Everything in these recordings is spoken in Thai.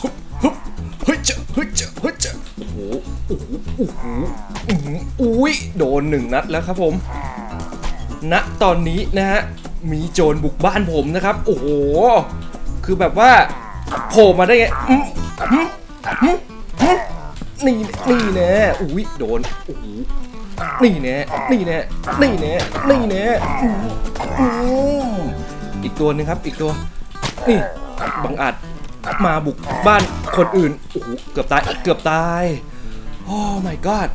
ฮึบฮึบเฮ้ยเจ้เฮ้ยเจ้เฮ้ยเจ้โอ้โหโอ้โหโอ้โหอุ้ยโดนหนึ่งนัดแล้วครับผมณตอนนี้นะฮะมีโจรบุกบ้านผมนะครับ โอ้โหคือแบบว่าโผล่มาได้ไงอื้อหือหือหือนี่นี่แน่อุ้ยโดนโอ้โหนี่แน่นี่แน่นี่แน่นี่แน่อื้ออื้ออีกตัวหนึงครับอีกตัว นี่บังอาจ มาบุกบ้านคนอื่นโอ้โหเกือบตายเกือบตายโอ้ my god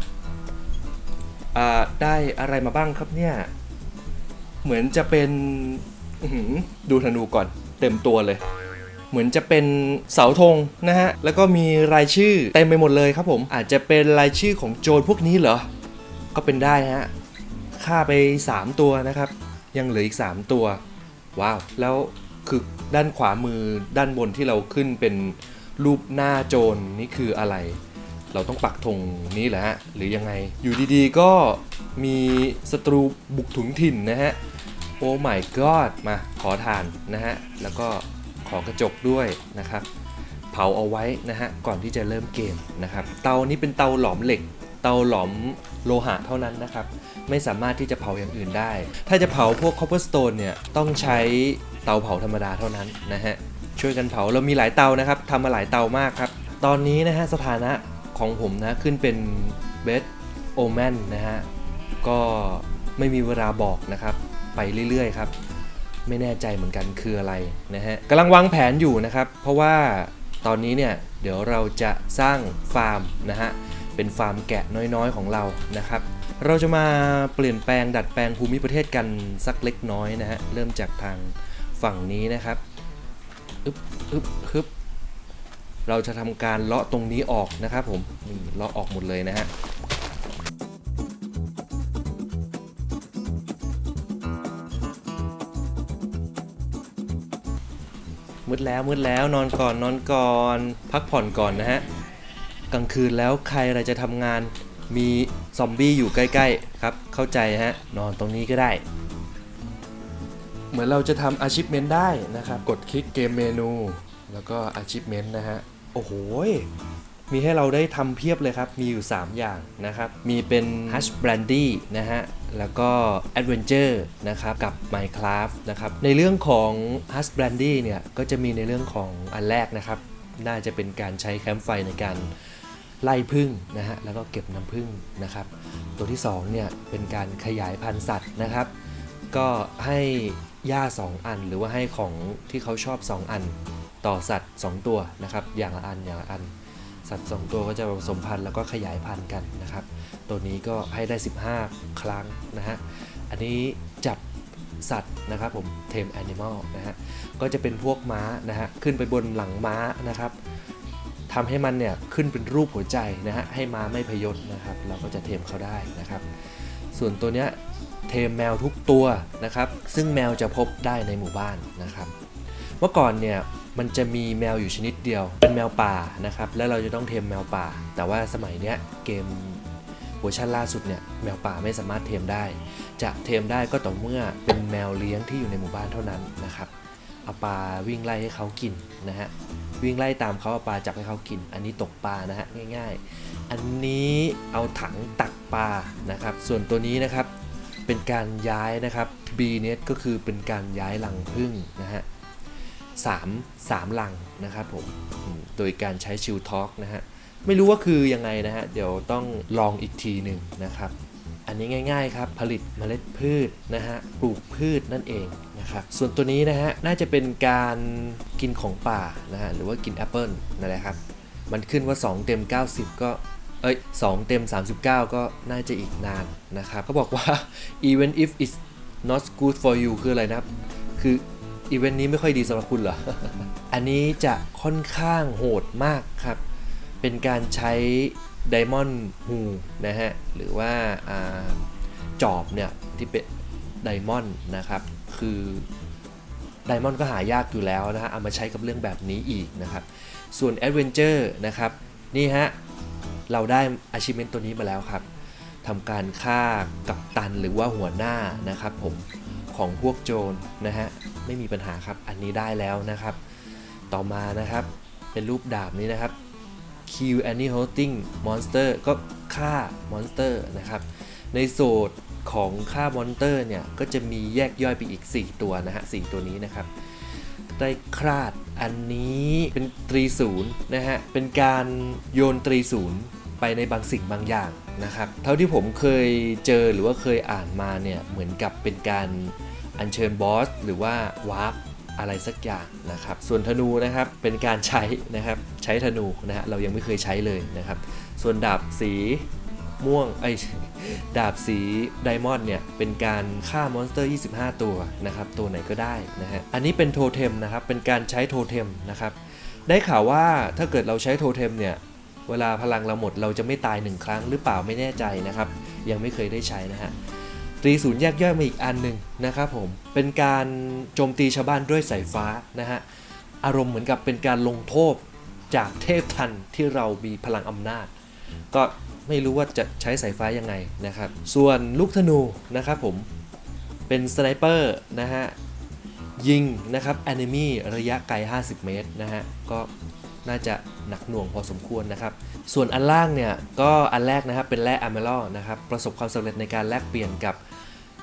อ่าได้อะไรมาบ้างครับเนี่ย เหมือนจะเป็นดูธนูก่อนเต็มตัวเลย เหมือนจะเป็นเสาธงนะฮะ แล้วก็มีรายชื่อเต็มไปหมดเลยครับผม อาจจะเป็นรายชื่อของโจรพวกนี้เหรอ ก็เป็นได้ฮะฆ่าไป 3 ตัวนะครับ ยังเหลืออีก 3 ตัว ว้าว แล้ว คือด้านขวามือด้านบนที่เราขึ้นเป็นรูปหน้าโจรนี่คืออะไร เราต้องปักธงนี้แหละฮะหรือยังไง อยู่ดีๆก็มีศัตรูบุกถึงถิ่นนะฮะ โอ้ my god มาขอทานนะฮะ แล้วก็ขอกระจกด้วยนะครับ เผาเอาไว้นะฮะ ก่อนที่จะเริ่มเกมนะครับ เตานี้เป็นเตาหลอมเหล็ก เตาหลอมโลหะเท่านั้นนะครับ ไม่สามารถที่จะเผาอย่างอื่นได้ ถ้าจะเผาพวก copperstone เนี่ยต้องใช้ เตาเผาธรรมดาเท่านั้นนะฮะช่วยกันเผาเรามีหลายเตานะครับทำมาหลายเตามากครับ ตอนนี้นะฮะสถานะของผมนะขึ้นเป็น best omen นะฮะก็ไม่มีเวลาบอกนะครับ ไปเรื่อยๆครับ ไม่แน่ใจเหมือนกันคืออะไรนะฮะกำลังวางแผนอยู่นะครับ เพราะว่าตอนนี้เนี่ยเดี๋ยวเราจะสร้างฟาร์มนะฮะเป็นฟาร์มแกะน้อยๆของเรานะครับ เราจะมาเปลี่ยนแปลงดัดแปลงภูมิประเทศกันสักเล็กน้อยนะฮะเริ่มจากทาง ฝั่งนี้นะครับอึบอึบฮึบเราจะทำการเลาะตรงนี้ออกนะครับผมนี่เลาะออกหมดเลยนะฮะมืดแล้วมืดแล้วนอนก่อนนอนก่อน พักผ่อนก่อนนะฮะกลางคืนแล้วใครอะไรจะทำงานมีซอมบี้อยู่ใกล้ ๆ ครับ เข้าใจฮะ นอนตรงนี้ก็ได้ เหมือนเราจะทำ achievement ได้นะครับ กดคลิกเกมเมนู แล้วก็ achievement นะฮะ โอ้โหมีให้เราได้ทำเพียบเลยครับ มีอยู่ 3 อย่างนะครับ มีเป็น Hush Brandy นะฮะ แล้วก็ Adventure นะครับ กับ Minecraft นะครับ ในเรื่องของ Hush Brandy เนี่ย ก็จะมีในเรื่องของอันแรกนะครับ น่าจะเป็นการใช้แคมป์ไฟในการไล่พึ่งนะฮะ แล้วก็เก็บน้ำพึ่งนะครับ ตัวที่ 2 เนี่ย เป็นการขยายพันธุ์สัตว์นะครับ ก็ให้ หญ้า 2 อัน หรือว่าให้ของที่เขาชอบ 2 อัน ต่อสัตว์ 2 ตัวนะครับ อย่างละอันอย่างละอัน สัตว์ 2 ตัวก็จะผสมพันธุ์แล้วก็ขยายพันธุ์กันนะครับ ตัวนี้ก็ให้ได้ 15 ครั้งนะฮะ อันนี้จับสัตว์นะครับผมเทมแอนิมอลนะฮะ ก็จะเป็นพวกม้านะฮะ ขึ้นไปบนหลังม้านะครับทำให้มันเนี่ยขึ้นเป็นรูปหัวใจนะฮะ ให้ม้าไม่พยศนะครับ เราก็จะเทมเขาได้นะครับ ส่วนตัวเนี้ย เทมแมวทุกตัวนะครับ ซึ่งแมวจะพบได้ในหมู่บ้านนะครับ เมื่อก่อนเนี่ยมันจะมีแมวอยู่ชนิดเดียว เป็นแมวป่านะครับ แล้วเราจะต้องเทมแมวป่า แต่ว่าสมัยเนี้ยเกมเวอร์ชันล่าสุดเนี่ยแมวป่าไม่สามารถเทมได้ จะเทมได้ก็ต่อเมื่อเป็นแมวเลี้ยงที่อยู่ในหมู่บ้านเท่านั้นนะครับเอาปลาวิ่งไล่ให้เขากินนะฮะวิ่งไล่ตามเขาเอาปลาจับให้เขากิน อันนี้ตกปลานะฮะง่าย ๆ อันนี้เอาถังตักปลานะครับ ส่วนตัวนี้นะครับ เป็นการย้ายนะครับ B net ก็คือเป็นการย้ายรังผึ้งนะฮะสามสามลังนะครับผมอืมโดยการใช้ชิลท็อกนะฮะไม่รู้ว่าคือยังไงนะฮะเดี๋ยวต้องลองอีกทีหนึ่งนะครับ อันนี้ง่าย ๆ ครับ ผลิตเมล็ดพืชนะฮะปลูกพืชนั่นเองนะครับส่วนตัวนี้นะฮะน่าจะเป็นการกินของป่านะฮะหรือว่ากินแอปเปิลนั่นแหละครับ มันขึ้นว่า 2 เต็ม 90 ก็ เอ้ย2เต็ม 39 ก็น่าจะอีกนานนะครับเขาบอกว่า even if it's not good for you คืออะไรนะครับ คืออีเวนต์นี้ไม่ค่อยดีสำหรับคุณเหรอ อันนี้จะค่อนข้างโหดมากครับ เป็นการใช้ Diamond h o นะฮะ หรือว่าอาจอบเนี่ย ที่เป็นไดมอนด์นะครับ คือไดมอนด์ก็หายากอยู่แล้วนะฮะ เอามาใช้กับเรื่องแบบนี้อีกนะครับ ส่วน Adventure นะครับ นี่ฮะ เราได้ achievement ตัวนี้มาแล้วครับทำการฆ่ากับตันหรือว่าหัวหน้านะครับผมของพวกโจรนะฮะไม่มีปัญหาครับอันนี้ได้แล้วนะครับ ต่อมานะครับเป็นรูปดาบนี้นะครับ Kill Any Hunting Monster ก็ฆ่ามอนสเตอร์นะครับในโซดของฆ่ามอนสเตอร์เนี่ย ก็จะมีแยกย่อยไปอีก 4 ตัวนะฮะ 4 ตัวนี้นะครับ ได้คราดอันนี้เป็นตรีศูนย์นะฮะ เป็นการโยนตรีศูนย์ไปในบางสิ่งบางอย่างนะครับ เท่าที่ผมเคยเจอหรือว่าเคยอ่านมาเนี่ยเหมือนกับเป็นการอัญเชิญบอสหรือว่าวาร์ปอะไรสักอย่างนะครับ ส่วนธนูนะครับเป็นการใช้นะครับใช้ธนูนะฮะเรายังไม่เคยใช้เลยนะครับ ส่วนดาบสี ม่วงไอดาบสีไดมอนด์เนี่ย เป็นการฆ่ามอนสเตอร์ 25 ตัวนะครับ ตัวไหนก็ได้นะฮะ อันนี้เป็นโทเทมนะครับ เป็นการใช้โทเทมนะครับ ได้ข่าวว่าถ้าเกิดเราใช้โทเทมเนี่ย เวลาพลังเราหมดเราจะไม่ตายหนึ่งครั้งหรือเปล่าไม่แน่ใจนะครับ ยังไม่เคยได้ใช้นะฮะตรีศูนย์แยกย่อยมาอีกอันหนึ่งนะครับผม เป็นการโจมตีชาวบ้านด้วยสายฟ้านะฮะ อารมณ์เหมือนกับเป็นการลงโทษจากเทพทันที่เรามีพลังอำนาจ ก็ ไม่รู้ว่าจะใช้สายฟ้ายังไงนะครับ ส่วนลูกธนูนะครับผมเป็นสไนเปอร์นะฮะยิงนะครับแอนิมีระยะไกล 50 เมตรนะฮะก็น่าจะหนักหน่วงพอสมควรนะครับ ส่วนอันล่างเนี่ยก็อันแรกนะครับเป็นแร่อะเมลอนะครับประสบความสำเร็จในการแลกเปลี่ยนกับ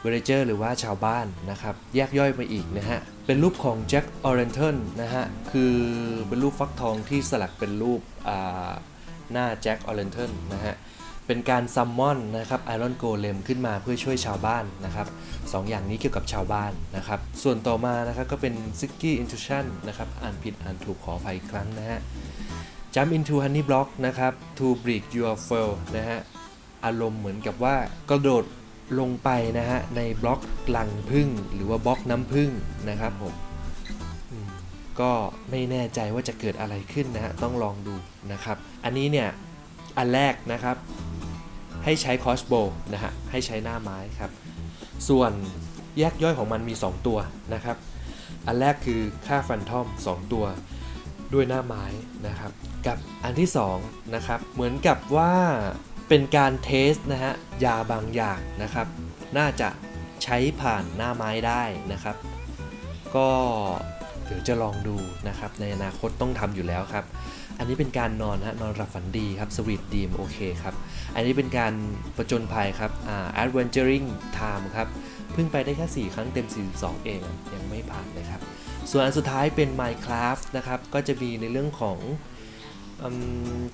เวเรเจอร์หรือว่าชาวบ้านนะครับ แยกย่อยไปอีกนะฮะ เป็นรูปของแจ็คออเรนเทนนะฮะ คือเป็นรูปฟักทองที่สลักเป็นรูปหน้าแจ็คออเรนเทนนะฮะ เป็นการซัมมอนนะครับไอรอนโกเลมขึ้นมาเพื่อช่วยชาวบ้านนะครับสองอย่างนี้เกี่ยวกับชาวบ้านนะครับ ส่วนต่อมานะครับก็เป็นซิกกี้อินทูชันนะครับอ่านผิดอ่านถูกขออภัยอีกครั้งนะฮะ Jump into Honey Block นะครับ to break your fall นะฮะอารมณ์เหมือนกับว่ากระโดดลงไปนะฮะในบล็อกลังพึ่งหรือว่าบล็อกน้ำพึ่งนะครับผมก็ไม่แน่ใจว่าจะเกิดอะไรขึ้นนะฮะต้องลองดูนะครับ อันนี้เนี่ยอันแรกนะครับ ให้ใช้คอสโบนะฮะให้ใช้หน้าไม้ครับ ส่วนแยกย่อยของมันมี 2 ตัวนะครับ อันแรกคือค่าฟันทอม 2 ตัวด้วยหน้าไม้นะครับ กับอันที่2นะครับเหมือนกับว่าเป็นการเทสนะฮะยาบางอย่างนะครับ น่าจะใช้ผ่านหน้าไม้ได้นะครับ ก็เดี๋ยวจะลองดูนะครับในอนาคตต้องทำอยู่แล้วครับ อันนี้เป็นการนอนฮะนอนหลับฝันดีครับสวีทดีมโอเคครับ อันนี้เป็นการประจนภัยครับอ่า adventuring time ครับเพิ่งไปได้แค่ 4 ครั้งเต็ม 42 เองอะยังไม่ผ่านเลยครับ ส่วนอันสุดท้ายเป็น Minecraft นะครับ ก็จะมีในเรื่องของอ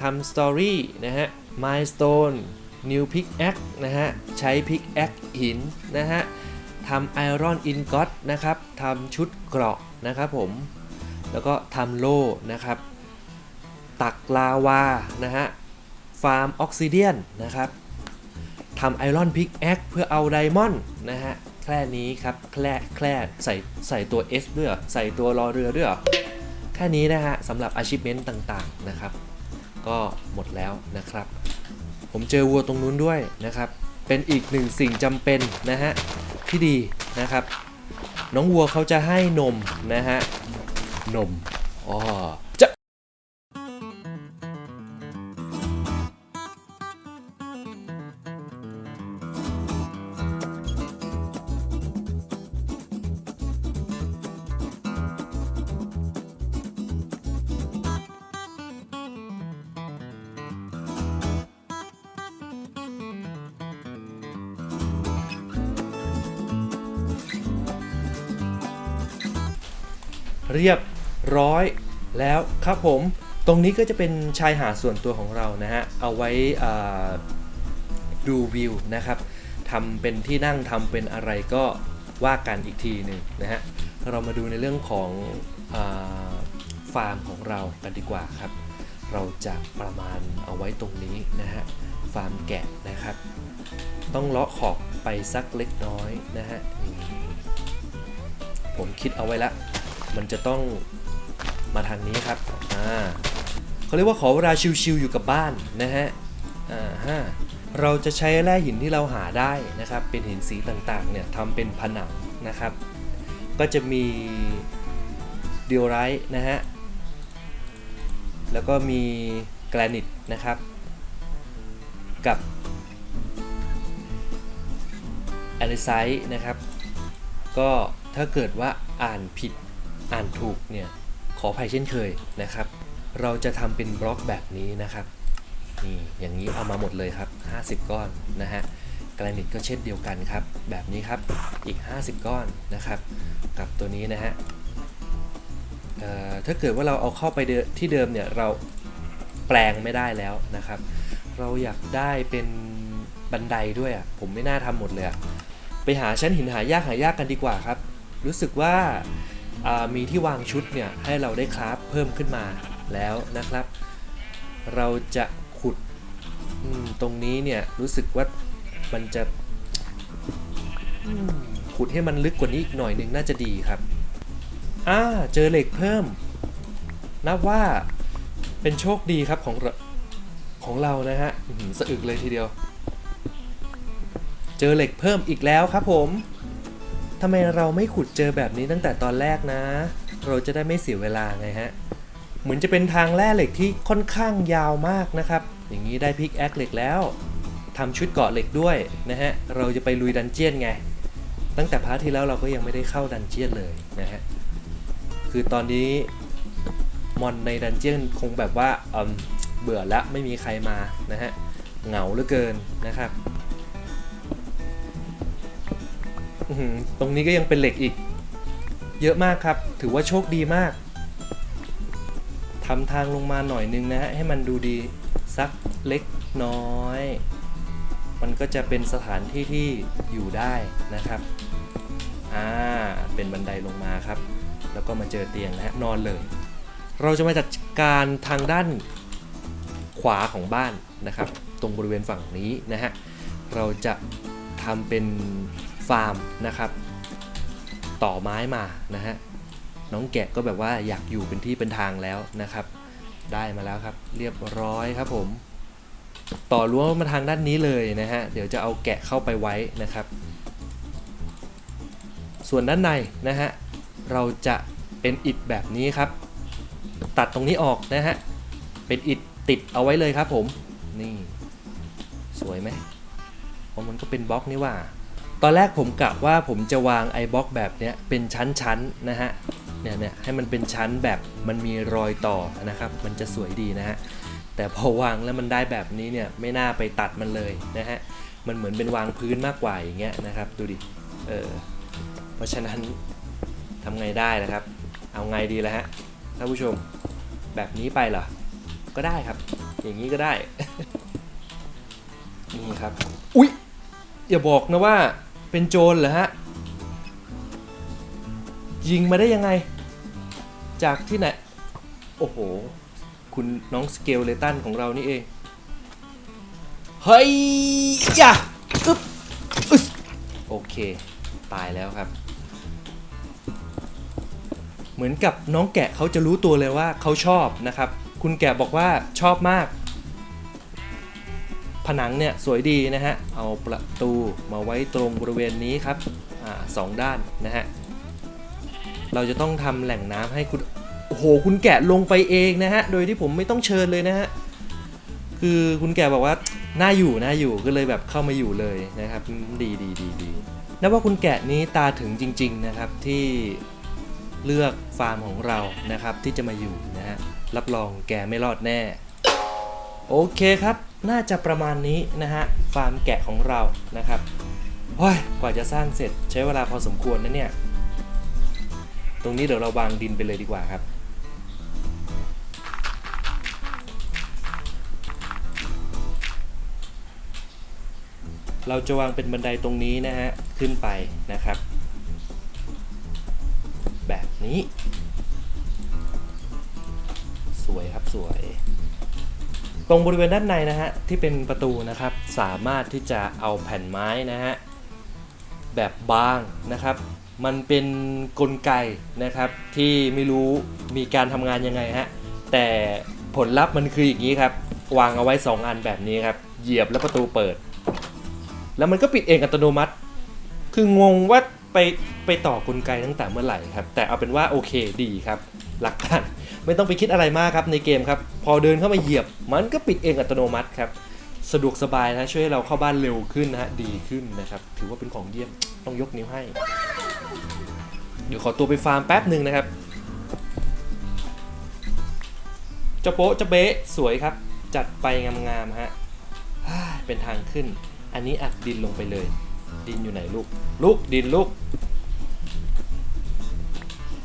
ทำสตอรี่นะฮะ milestone new pickaxe นะฮะ ใช้ pickaxe หินนะฮะทำ iron ingot นะครับทำชุดเกราะนะครับผม แล้วก็ทำโล่นะครับ ตักลาวา นะฮะ ฟาร์มออกซิเดียนนะครับทำไอรอนพิกแอคเพื่อเอาไดมอนด์นะฮะ แค่นี้ครับ แคล่แคล่ใส่ใส่ตัว S ด้วยเหรอใส่ตัวรอเรือด้วยเหรอแค่นี้นะฮะสำหรับ achievement ต่างๆนะครับ ก็หมดแล้วนะครับ ผมเจอวัวตรงนู้นด้วยนะครับ เป็นอีกหนึ่งสิ่งจำเป็นนะฮะ ที่ดีนะครับ น้องวัวเขาจะให้นมนะฮะ นมอ๋อ เรียบร้อยแล้วครับผม ตรงนี้ก็จะเป็นชายหาดส่วนตัวของเรานะฮะ เอาไว้ดูวิวนะครับทำเป็นที่นั่งทำเป็นอะไรก็ว่ากันอีกทีหนึ่งนะฮะ เรามาดูในเรื่องของอฟาร์มของเรากันดีกว่าครับ เราจะประมาณเอาไว้ตรงนี้นะฮะ ฟาร์มแกะนะครับ ต้องเลาะขอบไปสักเล็กน้อยนะฮะผมคิดเอาไว้ละ มันจะต้องมาทางนี้ครับอ่าเขาเรียกว่าขอเวลาชิวๆอยู่กับบ้านนะฮะอ่าฮะเราจะใช้แร่หินที่เราหาได้นะครับ เป็นหินสีต่างๆเนี่ยทำเป็นผนังนะครับ ก็จะมีเดียไรท์นะฮะ แล้วก็มีแกรนิตนะครับ กับแอนไซต์นะครับ ก็ถ้าเกิดว่าอ่านผิด อ่านถูกเนี่ยขออภัยเช่นเคยนะครับ เราจะทำเป็นบล็อกแบบนี้นะครับนี่อย่างนี้เอามาหมดเลยครับ 50 ก้อนนะฮะกรนิตก็เช่นเดียวกันครับ แบบนี้ครับอีก 50 ก้อนนะครับ กับตัวนี้นะฮะถ้าเกิดว่าเราเอาเข้าไปเดิมที่เดิมเนี่ยเราแปลงไม่ได้แล้วนะครับ เราอยากได้เป็นบันไดด้วยอะผมไม่น่าทำหมดเลยไปหาชั้นหินหายากหายากกันดีกว่าครับ รู้สึกว่า มีที่วางชุดเนี่ยให้เราได้คราฟเพิ่มขึ้นมาแล้วนะครับ เราจะขุดตรงนี้เนี่ยรู้สึกว่ามันจะขุดให้มันลึกกว่านี้อีกหน่อยหนึ่งน่าจะดีครับอ่าเจอเหล็กเพิ่ม นับว่าเป็นโชคดีครับของของเรานะฮะสะอึกเลยทีเดียว เจอเหล็กเพิ่มอีกแล้วครับผม ทำไมเราไม่ขุดเจอแบบนี้ตั้งแต่ตอนแรกนะ เราจะได้ไม่เสียเวลาไงฮะ เหมือนจะเป็นทางแร่เหล็กที่ค่อนข้างยาวมากนะครับ อย่างนี้ได้พิกแอคเหล็กแล้วทำชุดเกาะเหล็กด้วยนะฮะ เราจะไปลุยดันเจียนไง ตั้งแต่พาร์ทที่แล้วเราก็ยังไม่ได้เข้าดันเจียนเลยนะฮะ คือตอนนี้มอนในดันเจียนคงแบบว่าเเบื่อแล้วไม่มีใครมานะฮะ เหงาเหลือเกินนะครับ ตรงนี้ก็ยังเป็นเหล็กอีก เยอะมากครับ ถือว่าโชคดีมากทำทางลงมาหน่อยนึงนะฮะ ให้มันดูดีสักเล็กน้อย มันก็จะเป็นสถานที่ที่อยู่ได้นะครับ อ่า เป็นบันไดลงมาครับ แล้วก็มาเจอเตียงนะฮะ นอนเลย เราจะมาจัดการทางด้านขวาของบ้านนะครับ ตรงบริเวณฝั่งนี้นะฮะ เราจะทำเป็น ฟาร์มนะครับ ต่อไม้มานะฮะน้องแกะก็แบบว่าอยากอยู่เป็นที่เป็นทางแล้วนะครับ ได้มาแล้วครับเรียบร้อยครับผม ต่อรั้วมาทางด้านนี้เลยนะฮะเดี๋ยวจะเอาแกะเข้าไปไว้นะครับส่วนด้านในนะฮะเราจะเป็นอิฐแบบนี้ครับ ตัดตรงนี้ออกนะฮะเป็นอิฐติดเอาไว้เลยครับผมนี่ สวยไหมเพราะมันก็เป็นบล็อกนี่ว่า ตอนแรกผมกะว่าผมจะวางไอบล็อกแบบเนี้ยเป็นชั้นๆนะฮะเนี่ยเนี่ยให้มันเป็นชั้นแบบมันมีรอยต่อนะครับ มันจะสวยดีนะฮะแต่พอวางแล้วมันได้แบบนี้เนี่ยไม่น่าไปตัดมันเลยนะฮะมันเหมือนเป็นวางพื้นมากกว่าอย่างเงี้ยนะครับดูดิเออเพราะฉะนั้นทำไงได้นะครับ เอาไงดีแล้วฮะท่านผู้ชมแบบนี้ไปเหรอก็ได้ครับ อย่างนี้ก็ได้นี่ครับอุ๊ย อย่าบอกนะว่าเป็นโจรเหรอฮะ ยิงมาได้ยังไง จากที่ไหน โอ้โห คุณน้องสเกลเลตันของเรานี่เอง เฮ้ยยะอึ๊บอึ๊โอเค ตายแล้วครับ เหมือนกับน้องแกะเขาจะรู้ตัวเลยว่าเขาชอบนะครับ คุณแกะบอกว่าชอบมาก ผนังเนี่ยสวยดีนะฮะ เอาประตูมาไว้ตรงบริเวณนี้ครับอสองด้านนะฮะ เราจะต้องทำแหล่งน้ำให้คุณ โอ้โห คุณแกะลงไปเองนะฮะ โดยที่ผมไม่ต้องเชิญเลยนะฮะ คือคุณแกะบอกว่าน่าอยู่น่าอยู่ก็เลยแบบเข้ามาอยู่เลยนะครับ ดีดีดีดีนับว่าคุณแกะนี้ตาถึงจริง ๆนะครับที่เลือกฟาร์มของเรานะครับที่จะมาอยู่นะฮะรับรองแกไม่รอดแน่ โอเคครับ น่าจะประมาณนี้นะฮะฟาร์มแกะของเรานะครับโอ้ยกว่าจะสร้างเสร็จใช้เวลาพอสมควรนะเนี่ย ตรงนี้เดี๋ยวเราวางดินไปเลยดีกว่าครับ เราจะวางเป็นบันไดตรงนี้นะฮะ ขึ้นไปนะครับ แบบนี้ สวยครับสวย ตรงบริเวณด้านในนะฮะที่เป็นประตูนะครับ สามารถที่จะเอาแผ่นไม้นะฮะแบบบางนะครับ มันเป็นกลไกนะครับที่ไม่รู้มีการทำงานยังไงฮะแต่ผลลัพธ์มันคืออย่างนี้ครับวางเอาไว้ 2 อันแบบนี้ครับเหยียบแล้วประตูเปิด แล้วมันก็ปิดเองอัตโนมัติ คืองงว่าไปไปต่อกลไกตั้งแต่เมื่อไหร่ครับ แต่เอาเป็นว่าโอเคดีครับ หลักการไม่ต้องไปคิดอะไรมากครับในเกมครับ พอเดินเข้ามาเหยียบ มันก็ปิดเองอัตโนมัติครับ สะดวกสบายนะช่วยให้เราเข้าบ้านเร็วขึ้นนะฮะดีขึ้นนะครับ ถือว่าเป็นของเยี่ยมต้องยกนิ้วให้ เดี๋ยวขอตัวไปฟาร์มแป๊บหนึ่งนะครับจะโป๊ะจะเบ๊ะสวยครับ จัดไปงามๆฮะเป็นทางขึ้น อันนี้อัดดินลงไปเลย ดินอยู่ไหนลูก ลูกดินลูก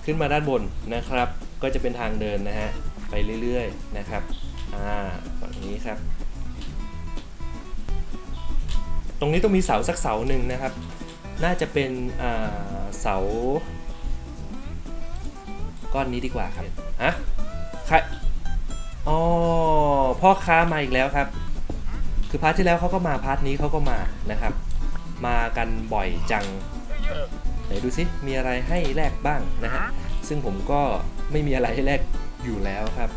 ขึ้นมาด้านบนนะครับ ก็จะเป็นทางเดินนะฮะไปเรื่อยๆนะครับอ่าฝั่งนี้ครับ ตรงนี้ต้องมีเสาสักเสาหนึ่งนะครับ น่าจะเป็นอ่าเสา ก้อนนี้ดีกว่าครับฮะใครอ๋อพ่อค้ามาอีกแล้วครับ คือพาร์ทที่แล้วเขาก็มาพาร์ทนี้เขาก็มานะครับ มากันบ่อยจังไหนดูสิมีอะไรให้แลกบ้างนะฮะซึ่งผมก็ ไม่มีอะไรให้แลกอยู่แล้วครับ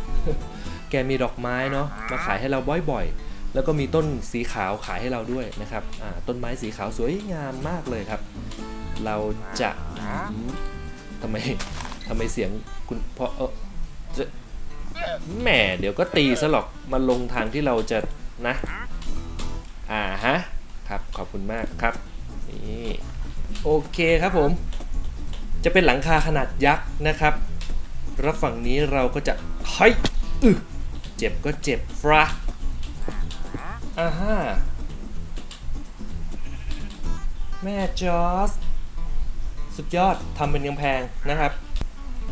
แกมีดอกไม้เนาะมาขายให้เราบ่อยๆ แล้วก็มีต้นสีขาวขายให้เราด้วยนะครับต้นไม้สีขาวสวยงามมากเลยครับ เราจะทำไมทำไมเสียงคุณพ่อเออจะแหมเดี๋ยวก็ตีซะหรอกมาลงทางที่เราจะนะ อ่าฮะครับขอบคุณมากครับนี่โอเคครับผม จะเป็นหลังคาขนาดยักษ์นะครับ รับฝั่งนี้เราก็จะเฮ้ยอึเจ็บก็เจ็บฟราอ่าฮะแม่จอสสุดยอดทำเป็นกำแพงนะครับ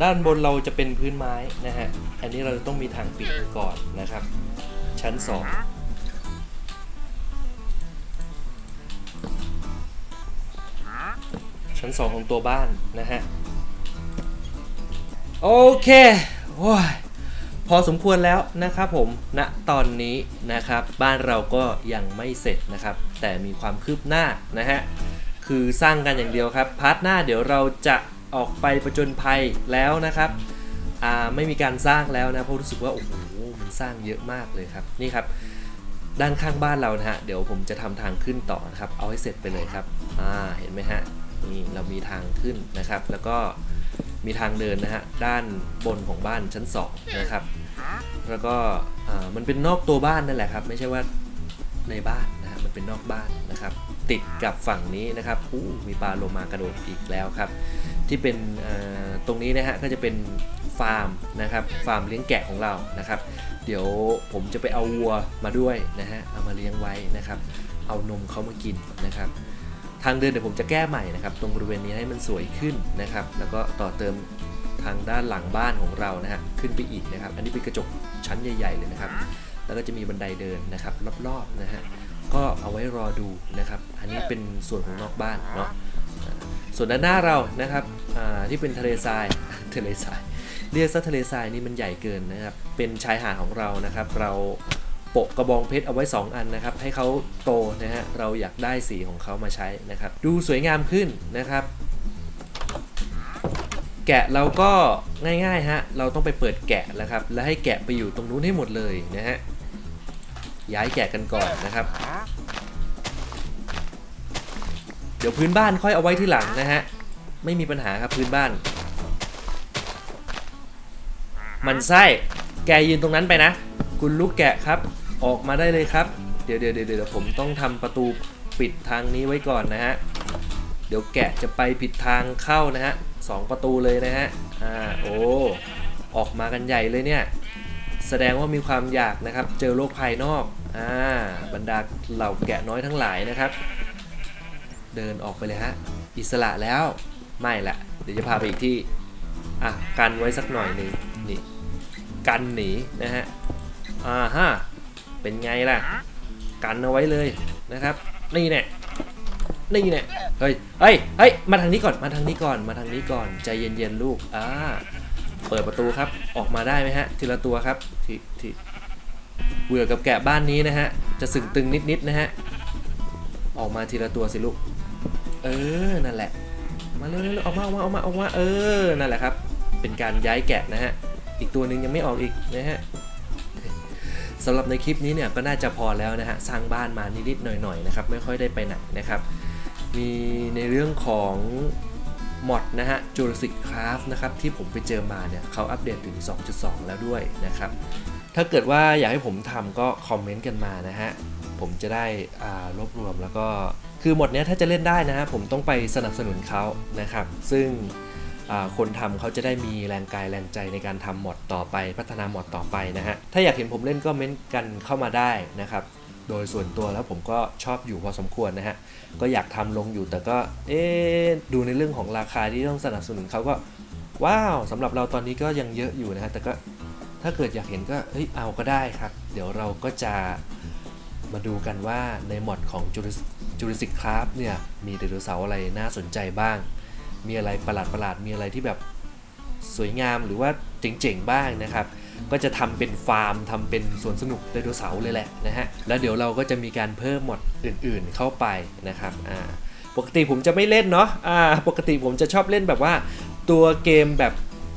ด้านบนเราจะเป็นพื้นไม้นะฮะ อันนี้เราต้องมีทางปิดก่อนนะครับ ชั้น 2ชั้น 2 ของตัวบ้านนะฮะ โอเคโอ้ยพอสมควรแล้วนะครับผมณตอนนี้นะครับ บ้านเราก็ยังไม่เสร็จนะครับ แต่มีความคืบหน้านะฮะคือสร้างกันอย่างเดียวครับพาร์ทหน้าเดี๋ยวเราจะออกไปประจนภัยแล้วนะครับอ่าไม่มีการสร้างแล้วนะเพราะรู้สึกว่าโอ้โหมันสร้างเยอะมากเลยครับนี่ครับ ด้านข้างบ้านเรานะฮะเดี๋ยวผมจะทำทางขึ้นต่อนะครับ เอาให้เสร็จไปเลยครับอ่าเห็นไหมฮะนี่เรามีทางขึ้นนะครับ แล้วก็ มีทางเดินนะฮะด้านบนของบ้านชั้นสองนะครับแล้วก็อ่ามันเป็นนอกตัวบ้านนั่นแหละครับ ไม่ใช่ว่าในบ้านนะฮะมันเป็นนอกบ้านนะครับ ติดกับฝั่งนี้นะครับอู้มีปลาโลมากระโดดอีกแล้วครับ ที่เป็นเอ่อตรงนี้นะฮะก็จะเป็นฟาร์มนะครับฟาร์มเลี้ยงแกะของเรานะครับ เดี๋ยวผมจะไปเอาวัวมาด้วยนะฮะเอามาเลี้ยงไว้นะครับ เอานมเขามากินนะครับ ทางเดินเดี๋ยวผมจะแก้ใหม่นะครับ ตรงบริเวณนี้ให้มันสวยขึ้นนะครับ แล้วก็ต่อเติมทางด้านหลังบ้านของเรานะฮะขึ้นไปอีกนะครับ อันนี้เป็นกระจกชั้นใหญ่ ๆ เลยนะครับ แล้วก็จะมีบันไดเดินนะครับรอบๆนะฮะก็เอาไว้รอดูนะครับ อันนี้เป็นส่วนของนอกบ้านเนาะส่วนด้านหน้าเรานะครับอ่าที่เป็นทะเลทรายทะเลทรายเรียกซะทะเลทรายนี่มันใหญ่เกินนะครับ เป็นชายหาดของเรานะครับ เรา โปะกระบองเพชรเอาไว้ 2 อันนะครับ ให้เขาโตนะฮะ เราอยากได้สีของเขามาใช้นะครับ ดูสวยงามขึ้นนะครับ แกะเราก็ง่ายๆฮะ เราต้องไปเปิดแกะแล้วครับ แล้วให้แกะไปอยู่ตรงนู้นให้หมดเลยนะฮะ ย้ายแกะกันก่อนนะครับ เดี๋ยวพื้นบ้านค่อยเอาไว้ที่หลังนะฮะ ไม่มีปัญหาครับพื้นบ้าน มันไส้ แกยืนตรงนั้นไปนะ คุณลูกแกะครับ ออกมาได้เลยครับ เดี๋ยวเดี๋ยวเดี๋ยวผมต้องทำประตูปิดทางนี้ไว้ก่อนนะฮะ เดี๋ยวแกะจะไปผิดทางเข้านะฮะสองประตูเลยนะฮะ อ่า โอ้ ออกมากันใหญ่เลยเนี่ย แสดงว่ามีความอยากนะครับ เจอโลกภายนอก อ่า บรรดาเหล่าแกะน้อยทั้งหลายนะครับ เดินออกไปเลยฮะ อิสระแล้ว ไม่ละ เดี๋ยวจะพาไปอีกที่ อะ กันไว้สักหน่อยหนึ่งนี่ กันหนีนะฮะ อ่าฮะเป็นไงล่ะ กันเอาไว้เลยนะครับ นี่แน่นี่แน่เฮ้ยเฮ้ยเฮ้ยมาทางนี้ก่อนมาทางนี้ก่อนมาทางนี้ก่อนใจเย็นๆลูกอ่าเปิดประตูครับออกมาได้ไหมฮะ ทีละตัวครับทีทีเบื่อกับแกะบ้านนี้นะฮะ จะสึงตึงนิดๆนะฮะ ออกมาทีละตัวสิลูก เออ นั่นแหละ มาเร็วๆๆออกมาออกมาออกมาออกมา เออ นั่นแหละครับ เป็นการย้ายแกะนะฮะ อีกตัวหนึ่งยังไม่ออกอีกนะฮะ สำหรับในคลิปนี้เนี่ยก็น่าจะพอแล้วนะฮะสร้างบ้านมานิดๆหน่อยๆนะครับไม่ค่อยได้ไปไหนนะครับ มีในเรื่องของมอดนะฮะ Jurassic Craft นะครับที่ผมไปเจอมาเนี่ยเขาอัปเดตถึง 2.2 แล้วด้วยนะครับ ถ้าเกิดว่าอยากให้ผมทำก็คอมเมนต์กันมานะฮะ ผมจะได้อ่ารวบรวมแล้วก็คือหมดเนี้ยถ้าจะเล่นได้นะฮะผมต้องไปสนับสนุนเขานะครับ ซึ่ง คนทำเขาจะได้มีแรงกายแรงใจในการทำมดต่อไป พัฒนาหมดต่อไปนะฮะ ถ้าอยากเห็นผมเล่นก็เม้นต์กันเข้ามาได้นะครับ โดยส่วนตัวแล้วผมก็ชอบอยู่พอสมควรนะฮะ ก็อยากทำลงอยู่แต่ก็เอ๊ดูในเรื่องของราคาที่ต้องสนับสนุนเขาก็ว้าวสำหรับเราตอนนี้ก็ยังเยอะอยู่นะฮะ แต่ก็ถ้าเกิดอยากเห็นก็เฮ้ยเอาก็ได้ครับ เดี๋ยวเราก็จะมาดูกันว่าในหมดของจูริสิกคราฟเนี่ยมีไดโนเสาร์อะไรน่าสนใจบ้าง มีอะไรประหลาดประหลาดมีอะไรที่แบบสวยงามหรือว่าเจ๋งๆบ้างนะครับ ก็จะทำเป็นฟาร์มทำเป็นสวนสนุกไดโนเสาร์เลยแหละนะฮะแล้วเดี๋ยวเราก็จะมีการเพิ่มหมดอื่นๆเข้าไปนะครับอ่าปกติผมจะไม่เล่นเนาะอ่าปกติผมจะชอบเล่นแบบว่า ตัวเกมแบบ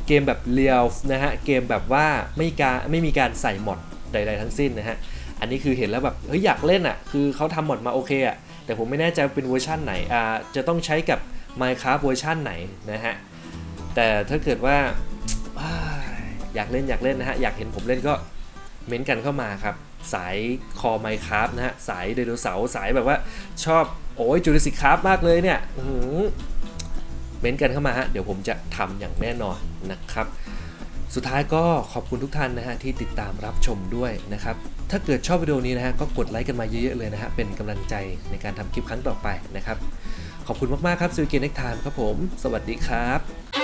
เกมแบบเรียลนะฮะเกมแบบว่าไม่การไม่มีการใส่หมดใด ๆ ทั้งสิ้นนะฮะอันนี้คือเห็นแล้วแบบเฮ้ยอยากเล่นอะคือเขาทำหมดมาโอเคอะแต่ผมไม่แน่ใจเป็นเวอร์ชันไหนอ่าจะต้องใช้กับ Minecraft เวอร์ชันไหนนะฮะ แต่ถ้าเกิดว่าอยากเล่นอยากเล่นนะฮะ อยากเห็นผมเล่นก็เม้นต์กันเข้ามาครับ สายคอ Minecraft นะฮะ สายไดโนเสาร์สายแบบว่าชอบโอ้ยจูริสิกคราฟมากเลยเนี่ยเม้นต์กันเข้ามาฮะ เดี๋ยวผมจะทำอย่างแน่นอนนะครับสุดท้ายก็ขอบคุณทุกท่านนะฮะที่ติดตามรับชมด้วยนะครับ ถ้าเกิดชอบวิดีโอนี้นะฮะก็กดไลค์กันมาเยอะๆเลยนะฮะเป็นกำลังใจในการทำคลิปครั้งต่อไปนะครับ ขอบคุณมากๆครับซูเกนเน็กไทม์ครับผม สวัสดีครับ